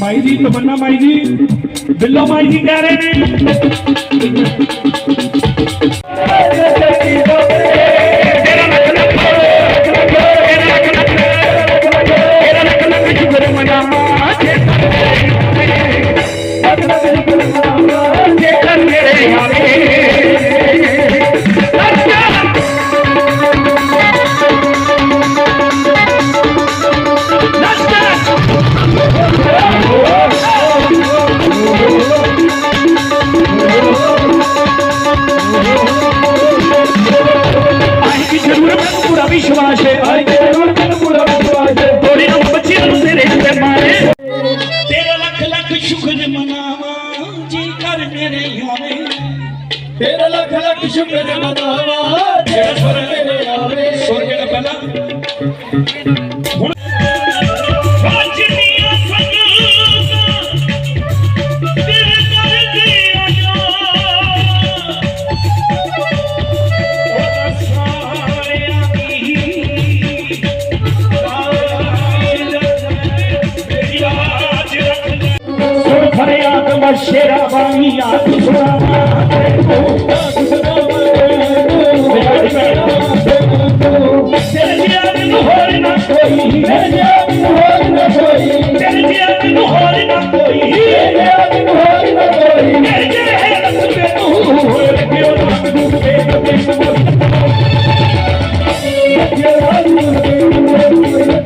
माई जी तमन्ना माई जी below माई जी कह रहे हैं। ਪੂਰਾ ਵਿਸ਼ਵਾਸ ਹੈ ਆਈ ਵੀ ਪੂਰਾ ਵਿਸ਼ਵਾਸ ਹੈ ਥੋੜੀ ਨਾ ਬੱਚਿਆਂ ਨੂੰ ਤੇਰੇ ਤੇ ਮਾਰੇ ਤੇਰਾ ਲੱਖ ਲੱਖ ਸ਼ੁਕਰ ਮਨਾਵਾ ਜੀ ਕਰ ਮੇਰੇ ਆਵੇ ਤੇਰਾ ਲੱਖ ਲੱਖ ਸ਼ੁਕਰ ਮਨਾਵਾ ਜਿਹੜਾ ਸੁਰ ਮੇਰੇ ਆਵੇ ਸੁਰ ਜਿਹੜਾ ਪਹਿਲਾਂ? আমার সেরা বাংলা Thank you.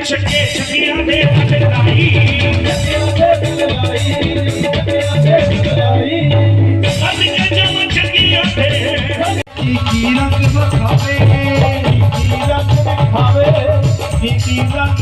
ਗੁਰਜਨ ਛੱਕੇ ਛੱਕੀਆਂ ਦੇ ਹੱਥ ਲਾਈ ਅੱਜ ਕੇ ਜਮ ਛੱਕੀਆਂ ਦੇ ਕੀ ਕੀ ਰੰਗ ਵਿਖਾਵੇ ਕੀ ਕੀ ਰੰਗ ਵਿਖਾਵੇ ਕੀ ਕੀ ਰੰਗ